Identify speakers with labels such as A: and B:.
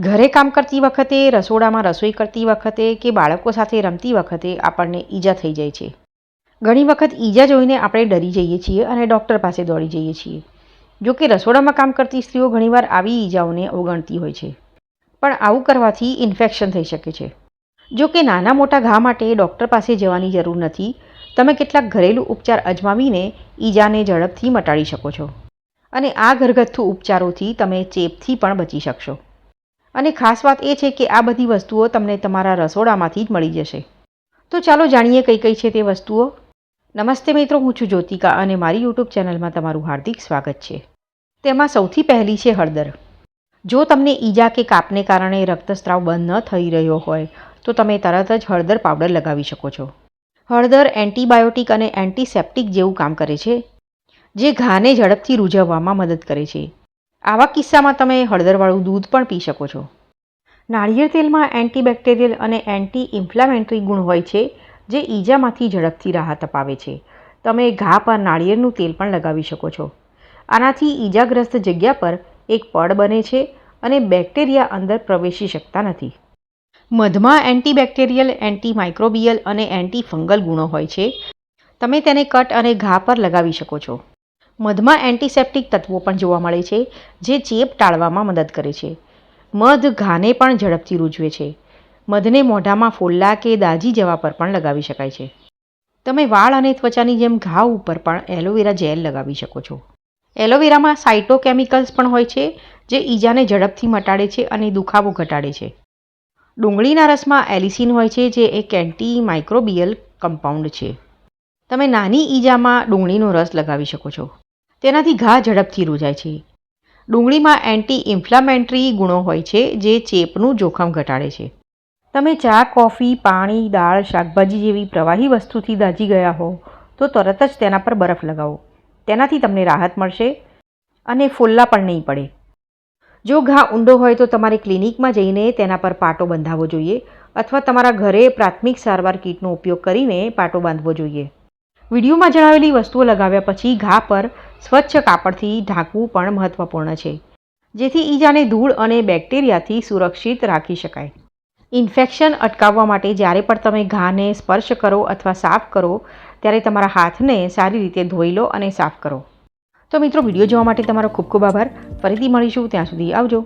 A: ઘરે કામ કરતી વખતે, રસોડામાં રસોઈ કરતી વખતે કે બાળકો સાથે રમતી વખતે આપણને ઈજા થઈ જાય છે. ઘણી વખત ઈજા જોઈને આપણે ડરી જઈએ છીએ અને ડૉક્ટર પાસે દોડી જઈએ છીએ. જો કે રસોડામાં કામ કરતી સ્ત્રીઓ ઘણીવાર આવી ઈજાઓને અવગણતી હોય છે. પણ આવું કરવાથી ઇન્ફેક્શન થઈ શકે છે. જો કે નાના મોટા ઘા માટે ડૉક્ટર પાસે જવાની જરૂર નથી, તમે કેટલાક ઘરેલું ઉપચાર અજમાવીને ઈજાને ઝડપથી મટાડી શકો છો. અને આ ઘરગથ્થુ ઉપચારોથી તમે ચેપથી પણ બચી શકશો. અને ખાસ વાત એ છે કે આ બધી વસ્તુઓ તમને તમારા રસોડામાંથી જ મળી જશે. તો ચાલો જાણીએ કઈ કઈ છે તે વસ્તુઓ. નમસ્તે મિત્રો, હું છું જ્યોતિકા અને મારી યુટ્યુબ ચેનલમાં તમારું હાર્દિક સ્વાગત છે. તેમાં સૌથી પહેલી છે હળદર. જો તમને ઈજા કે કાપને કારણે રક્તસ્રાવ બંધ ન થઈ રહ્યો હોય, તો તમે તરત જ હળદર પાવડર લગાવી શકો છો. હળદર એન્ટીબાયોટિક અને એન્ટીસેપ્ટિક જેવું કામ કરે છે, જે ઘાને ઝડપથી રૂઝવવામાં મદદ કરે છે. આવા કિસ્સામાં તમે હળદરવાળું દૂધ પણ પી શકો છો. નાળિયેર તેલમાં એન્ટીબેક્ટેરિયલ અને એન્ટી ઇન્ફ્લામેટરી ગુણ હોય છે, જે ઈજામાંથી ઝડપથી રાહત અપાવે છે. તમે ઘા પર નાળિયેરનું તેલ પણ લગાવી શકો છો. આનાથી ઈજાગ્રસ્ત જગ્યા પર એક પડ બને છે અને બેક્ટેરિયા અંદર પ્રવેશી શકતા નથી. મધમાં એન્ટીબેક્ટેરિયલ એન્ટી માઇક્રોબિયલ અને એન્ટી ફંગલ ગુણો હોય છે. તમે તેને કટ અને ઘા પર લગાવી શકો છો. મધમાં એન્ટિસેપ્ટિક તત્વો પણ જોવા મળે છે, જે ચેપ ટાળવામાં મદદ કરે છે. મધ ઘાને પણ ઝડપથી રૂજવે છે. મધને મોઢામાં ફોલ્લા કે દાજી જવા પર પણ લગાવી શકાય છે. તમે વાળ અને ત્વચાની જેમ ઘા ઉપર પણ એલોવેરા જેલ લગાવી શકો છો. એલોવેરામાં સાઇટોકેમિકલ્સ પણ હોય છે, જે ઈજાને ઝડપથી મટાડે છે અને દુખાવો ઘટાડે છે. ડુંગળીના રસમાં એલિસિન હોય છે, જે એક એન્ટી માઇક્રોબિયલ કમ્પાઉન્ડ છે. તમે નાની ઈજામાં ડુંગળીનો રસ લગાવી શકો છો. તેનાથી ઘા ઝડપથી રૂજાય છે. ડુંગળીમાં એન્ટી ઇન્ફ્લામેન્ટરી ગુણો હોય છે, જે ચેપનું જોખમ ઘટાડે છે. તમે ચા, કોફી, પાણી, દાળ, શાકભાજી જેવી પ્રવાહી વસ્તુથી દાજી ગયા હો, તો તરત જ તેના પર બરફ લગાવો. તેનાથી તમને રાહત મળશે અને ફોલ્લા પણ નહીં પડે. જો ઘા ઊંડો હોય તો તમારે ક્લિનિકમાં જઈને તેના પર પાટો બંધાવવો જોઈએ, અથવા તમારા ઘરે પ્રાથમિક સારવાર કીટનો ઉપયોગ કરીને પાટો બાંધવો જોઈએ. વિડીયોમાં જણાવેલી વસ્તુઓ લગાવ્યા પછી ઘા પર સ્વચ્છ કાપડથી ઢાંકવું પણ મહત્વપૂર્ણ છે, જેથી ઈજાને ધૂળ અને બેક્ટેરિયાથી સુરક્ષિત રાખી શકાય. ઇન્ફેક્શન અટકાવવા માટે જ્યારે પણ તમે ઘાને સ્પર્શ કરો અથવા સાફ કરો, ત્યારે તમારા હાથને સારી રીતે ધોઈ લો અને સાફ કરો. તો મિત્રો, વીડિયો જોવા માટે તમારો ખૂબ ખૂબ આભાર. ફરીથી મળીશું, ત્યાં સુધી આવજો.